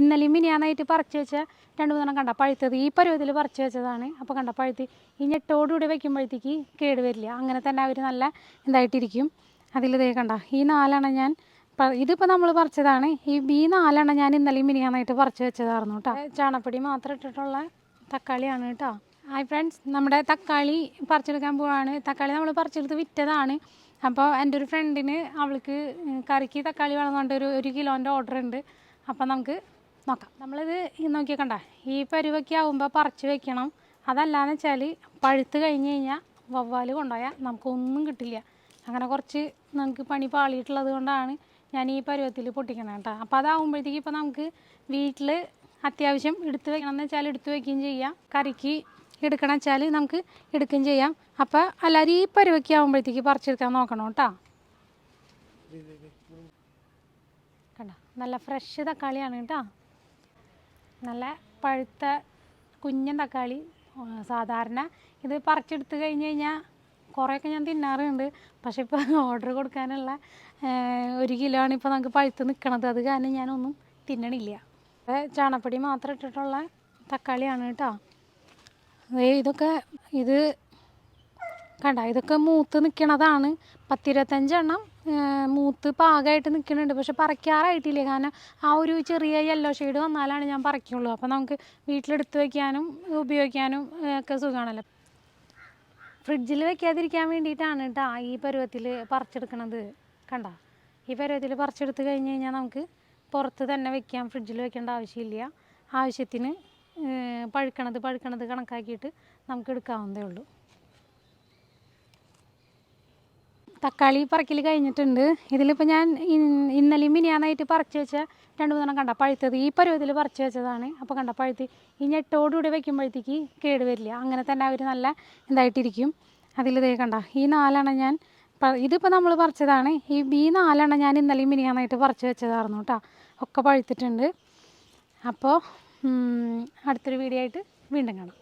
ഇന്നലെയും മിനിയാന്നായിട്ട് പറിച്ച് വെച്ച രണ്ട് മൂന്നെണ്ണം കണ്ട പഴുത്തത്. ഈ പരുവത്തിൽ പറിച്ച് വെച്ചതാണ്. അപ്പോൾ കണ്ട പഴുത്ത്. ഈ ഞെട്ടോടുകൂടി വയ്ക്കുമ്പോഴത്തേക്ക് കേട് വരില്ല. അങ്ങനെ തന്നെ അവർ നല്ല ഇതായിട്ടിരിക്കും. അതിൽ ഇതേ കണ്ട ഈ നാലെണ്ണം ഞാൻ ഇതിപ്പോൾ നമ്മൾ പറിച്ചതാണ്. ഈ ഈ നാലെണ്ണം ഞാൻ ഇന്നലെയും മിനിയാന്നായിട്ട് പറിച്ച് വെച്ചതായിരുന്നു കേട്ടോ ചാണപ്പൊടി മാത്രം ഇട്ടിട്ടുള്ള തക്കാളിയാണ് കേട്ടോ ഹായ് ഫ്രണ്ട്സ് നമ്മുടെ തക്കാളി പറിച്ചെടുക്കാൻ പോവാണ്. തക്കാളി നമ്മൾ പറിച്ചെടുത്ത് വിറ്റതാണ്. അപ്പോൾ എന്റെ ഒരു ഫ്രണ്ടിന് അവൾക്ക് കറിക്ക് തക്കാളി വളർന്നുകൊണ്ട് ഒരു ഒരു കിലോന്റെ ഓർഡർ ഉണ്ട് അപ്പോൾ നമുക്ക് നോക്കാം. നമ്മളിത് നോക്കിയാൽ കണ്ട ഈ പരുവൊക്കെ ആകുമ്പോൾ പറിച്ച് വെക്കണം. അതല്ലാന്ന് വെച്ചാൽ പഴുത്ത് കഴിഞ്ഞ് കഴിഞ്ഞാൽ വവ്വാൽ കൊണ്ടുപോയാൽ നമുക്കൊന്നും കിട്ടില്ല. അങ്ങനെ കുറച്ച് നമുക്ക് പണി പാളിയിട്ടുള്ളത് കൊണ്ടാണ് ഞാൻ ഈ പരുവത്തിൽ പൊട്ടിക്കണം കേട്ടോ. അപ്പോൾ അതാകുമ്പോഴത്തേക്ക് ഇപ്പോൾ നമുക്ക് വീട്ടിൽ അത്യാവശ്യം എടുത്ത് വെക്കണം എന്ന് വെച്ചാൽ എടുത്ത് വെക്കുകയും ചെയ്യാം. കറിക്ക് എടുക്കണം വെച്ചാൽ നമുക്ക് എടുക്കുകയും ചെയ്യാം. അപ്പോൾ എല്ലാവരും ഈ പരുവൊക്കെ ആകുമ്പോഴത്തേക്ക് പറിച്ചെടുക്കാൻ നോക്കണം കേട്ടോ. കണ്ട നല്ല ഫ്രഷ് തക്കാളിയാണ് കേട്ടോ. നല്ല പഴുത്ത കുഞ്ഞൻ തക്കാളി സാധാരണ ഇത് പറിച്ചെടുത്ത് കഴിഞ്ഞ് കഴിഞ്ഞാൽ കുറേയൊക്കെ ഞാൻ തിന്നാറുണ്ട്. പക്ഷേ ഇപ്പോൾ ഓർഡർ കൊടുക്കാനുള്ള ഒരു കിലോ ആണ് ഇപ്പോൾ നമുക്ക് പഴുത്ത് നിൽക്കണത് അത് കാരണം ഞാനൊന്നും തിന്നണില്ല. ചാണപ്പൊടി മാത്രം ഇട്ടിട്ടുള്ള തക്കാളിയാണ് കേട്ടോ. ഇതൊക്കെ ഇത് കണ്ട ഇതൊക്കെ മൂത്ത് നിൽക്കണതാണ് പത്തിരുപത്തഞ്ചെണ്ണം മൂത്ത് പാകമായിട്ട് നിൽക്കുന്നുണ്ട് പക്ഷെ പറിക്കാറായിട്ടില്ല. കാരണം ആ ഒരു ചെറിയ യെല്ലോ ഷെയ്ഡ് വന്നാലാണ് ഞാൻ പറിക്കുള്ളൂ. അപ്പോൾ നമുക്ക് വീട്ടിലെടുത്ത് വയ്ക്കാനും ഉപയോഗിക്കാനും ഒക്കെ സുഖമാണല്ലോ ഫ്രിഡ്ജിൽ വെക്കാതിരിക്കാൻ വേണ്ടിയിട്ടാണ് കേട്ടോ ഈ പരുവത്തിൽ പറിച്ചെടുക്കണത്. കണ്ട? ഈ പരുവത്തിൽ പറിച്ചെടുത്ത് കഴിഞ്ഞ് കഴിഞ്ഞാൽ നമുക്ക് പുറത്ത് തന്നെ വെക്കാം. ഫ്രിഡ്ജിൽ വെക്കേണ്ട ആവശ്യമില്ല. ആവശ്യത്തിന് പഴുക്കണത് പഴുക്കണത് കണക്കാക്കിയിട്ട് നമുക്ക് എടുക്കാവുന്നതേ ഉള്ളൂ. തക്കാളി പറക്കൽ കഴിഞ്ഞിട്ടുണ്ട്. ഇതിലിപ്പോൾ ഞാൻ ഇന്നലെ ഇന്നലെയും മിനിയാന്നായിട്ട് പറിച്ച് വെച്ച രണ്ട് മൂന്നെണ്ണം കണ്ട പഴുത്തത്. ഈ പരുവത്തിൽ പറിച്ച് വെച്ചതാണ്. അപ്പോൾ കണ്ട പഴുത്ത്. ഈ ഞെട്ടോടുകൂടി വയ്ക്കുമ്പോഴത്തേക്ക് കേട് വരില്ല. അങ്ങനെ തന്നെ അവർ നല്ല ഇതായിട്ടിരിക്കും. അതിൽ ഇതേ കണ്ട ഈ നാലെണ്ണം ഞാൻ ഇതിപ്പോൾ നമ്മൾ പറിച്ചതാണ്. ഈ ഈ നാലെണ്ണം ഞാൻ ഇന്നലെയും മിനിയാന്നായിട്ട് പറിച്ച് വെച്ചതായിരുന്നു കേട്ടോ ഒക്കെ പഴുത്തിട്ടുണ്ട്. അപ്പോൾ അടുത്തൊരു വീഡിയോ ആയിട്ട് വീണ്ടും കാണാം.